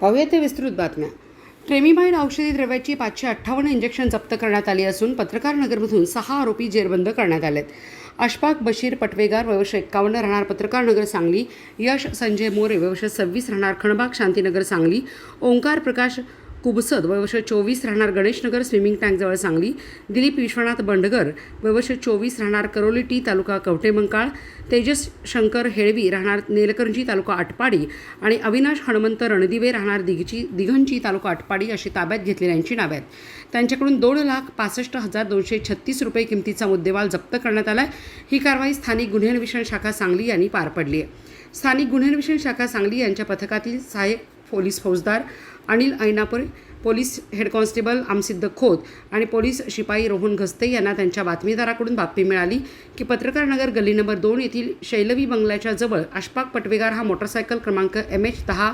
पाहूया ते विस्तृत बातम्या. ट्रेमिमाइड औषधी द्रव्याची पाचशे अठ्ठावन्न इंजेक्शन जप्त करण्यात आली असून पत्रकार नगरमधून सहा आरोपी जेरबंद करण्यात आलेत. अशफाक बशीर पटवेगार वयोवर्ष एक्कावन्न राहणार पत्रकार नगर सांगली यश संजय मोरे वयोवर्ष सव्वीस राहणार खणबाग शांतीनगर सांगली ओंकार प्रकाश कुबसद वयवर्ष चोवीस राहणार गणेशनगर स्विमिंग टँकजवळ सांगली. दिलीप विश्वनाथ बंडगर वयवर्ष चोवीस राहणार करोली टी तालुका कवटेमंकाळ तेजस शंकर हेळवी राहणार नेलकंजी तालुका आटपाडी. आणि अविनाश हनुमंत रणदिवे राहणार दिघची दिघंची तालुका आटपाडी अशी ताब्यात घेतलेल्यांची नावे आहेत. त्यांच्याकडून दोन लाख पासष्ट हजार दोनशे छत्तीस रुपये किमतीचा मुद्देवाल जप्त करण्यात आला आहे ही कारवाई स्थानिक गुन्हे अन्वेषण शाखा सांगली यांनी पार पडली आहे. स्थानिक गुन्हे अन्वेषण शाखा सांगली यांच्या पथकातील सहाय्यक पोलीस फौजदार Anil Ainapur police head constable Amsiddh Khot आणि पोलीस शिपाई रोहन घस्ते यांना त्यांच्या बातमीदाराकडून बातमी मिळाली की पत्रकार नगर गल्ली नंबर दोन येथील शैलवी बंगल्याच्या जवळ अशफाक पटवेगार हा मोटरसायकल क्रमांक एम एच दहा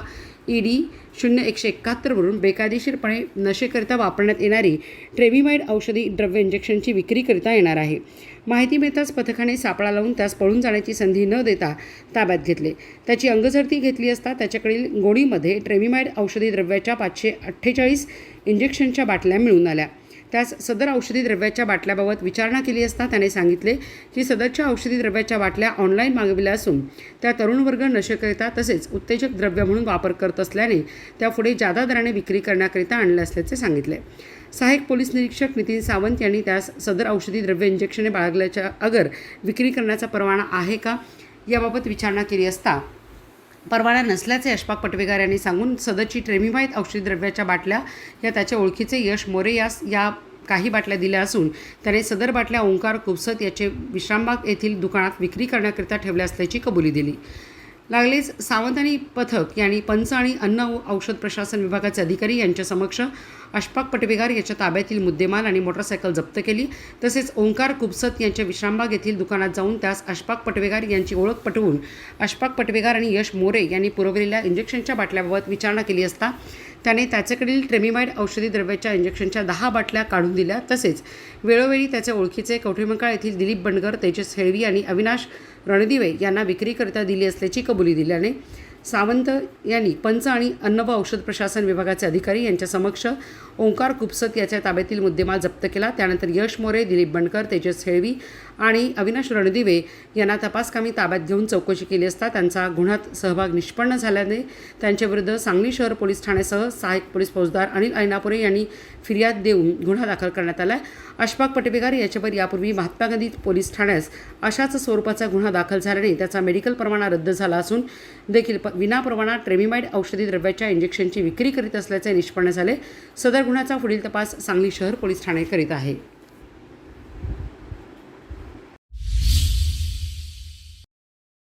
ई डी शून्य एकशे एकाहत्तरवरून बेकायदेशीरपणे नशेकरिता वापरण्यात येणारी ट्रेमिमाइड औषधी द्रव्य इंजेक्शनची विक्री करता येणार आहे. माहिती मिळताच पथकाने सापळा लावून त्यास पळून जाण्याची संधी न देता ताब्यात घेतले. त्याची अंगझडती घेतली असता त्याच्याकडील गोणीमध्ये ट्रेमिमाइड औषधी द्रव्याच्या पाचशे अठ्ठेचाळीस इंजेक्शनच्या बाटल्या मिळून आल्या. त्यास सदर औषधी द्रव्याच्या बाटल्याबाबत विचारणा केली असता त्याने सांगितले की सदरच्या औषधी द्रव्याच्या बाटल्या ऑनलाईन मागविल्या असून त्या तरुण वर्ग नशेकरिता तसेच उत्तेजक द्रव्य म्हणून वापर करत असल्याने त्या पुढे जादा दराने विक्री करण्याकरिता आणल्या असल्याचे सांगितले. सहाय्यक पोलीस निरीक्षक नितीन सावंत यांनी त्यास सदर औषधी द्रव्य इंजेक्शने बाळगल्याच्या अगर विक्री करण्याचा परवाना आहे का याबाबत विचारणा केली असता परवाना नसल्याचे अशफाक पटवेगार यांनी सांगून सदरची ट्रेमिमाईत औषधी द्रव्याच्या बाटल्या या त्याच्या ओळखीचे यश मोरे यास या काही बाटल्या दिल्या असून त्याने सदर बाटल्या ओंकार कुपसत याचे विश्रामबाग येथील दुकानात विक्री करण्याकरिता ठेवल्या असल्याची कबुली दिली. लागलीच सावंत आणि पथक यांनी पंच आणि अन्न औषध प्रशासन विभागाचे अधिकारी यांच्या समक्ष अशफाक पटवेगार याच्या ताब्यातील मुद्देमाल आणि मोटरसायकल जप्त केली. तसेच ओंकार कुबसत यांच्या विश्रामबाग येथील दुकानात जाऊन त्यास अशफाक पटवेगार यांची ओळख पटवून अशफाक पटवेगार आणि यश मोरे यांनी पुरवलेल्या इंजेक्शनच्या बाटल्याबाबत विचारणा केली असता त्याने त्याच्याकडील ट्रेमिमाइड औषधी द्रव्याच्या इंजेक्शनच्या दहा बाटल्या काढून दिल्या. तसेच वेळोवेळी त्याचे ओळखीचे कवठेमंकाळ येथील दिलीप बंडगर तेजस हेळवी आणि अविनाश रणदिवे यांना विक्रीकरिता दिली असल्याची कबुली दिल्याने सावंत यांनी पंच आणि अन्न व औषध प्रशासन विभागाचे अधिकारी यांच्या समक्ष ओंकार कुपसत याच्या ताब्यातील मुद्देमाल जप्त केला. त्यानंतर यश मोरे दिलीप बंडकर तेजस हेळवी आणि अविनाश रणदिवे यांना तपासकामी ताब्यात घेऊन चौकशी केली असता त्यांचा गुन्ह्यात सहभाग निष्पन्न झाल्याने त्यांच्याविरुद्ध सांगली शहर पोलीस ठाण्यासह सहाय्यक पोलीस फौजदार अनिल ऐनापुरे यांनी फिर्याद देऊन गुन्हा दाखल करण्यात आला अशफाक पटवेगार याच्यावर यापूर्वी महात्मा गांधी पोलीस ठाण्यास अशाच स्वरूपाचा गुन्हा दाखल झाल्याने त्याचा मेडिकल परवाना रद्द झाला असून देखील प विनाप्रमाणात ट्रेमिमाइड औषधी द्रव्याच्या इंजेक्शनची विक्री करीत असल्याचे निष्पन्न झाले. सदर गुन्ह्याचा पुढील तपास सांगली शहर पोलीस ठाणे करीत आहे.